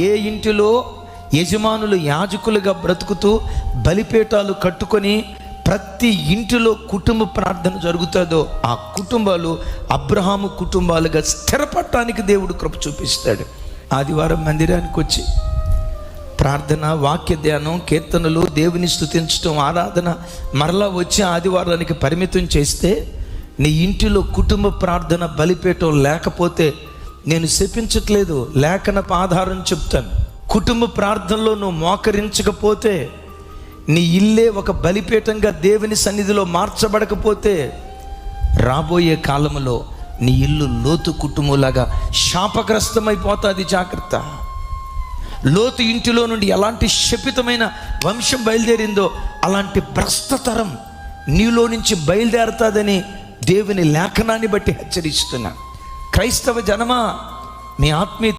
ఏ ఇంటిలో యజమానులు యాజకులుగా బ్రతుకుతూ బలిపేటాలు కట్టుకొని ప్రతి ఇంటిలో కుటుంబ ప్రార్థన జరుగుతుందో ఆ కుటుంబాలు అబ్రహాము కుటుంబాలుగా స్థిరపడటానికి దేవుడు కృప చూపిస్తాడు. ఆదివారం మందిరానికి వచ్చి ప్రార్థన వాక్య ధ్యానం కీర్తనలు దేవుని స్థుతించడం ఆరాధన మరలా వచ్చి ఆదివారానికి పరిమితం చేస్తే నీ ఇంటిలో కుటుంబ ప్రార్థన బలిపేటం లేకపోతే నేను శపించట్లేదు లేఖనపు ఆధారం చెప్తాను. కుటుంబ ప్రార్థనలో నువ్వు మోకరించకపోతే నీ ఇల్లే ఒక బలిపీఠంగా దేవుని సన్నిధిలో మార్చబడకపోతే రాబోయే కాలంలో నీ ఇల్లు లోతు కుటుంబంలాగా శాపగ్రస్తమైపోతుంది జాగ్రత్త. లోతు ఇంటిలో నుండి ఎలాంటి శపితమైన వంశం బయలుదేరిందో అలాంటి భ్రష్టతరం నీలో నుంచి బయలుదేరుతుందని దేవుని లేఖనాన్ని బట్టి హెచ్చరిస్తున్నాను క్రైస్తవ జనమా? మీ ఆత్మీయ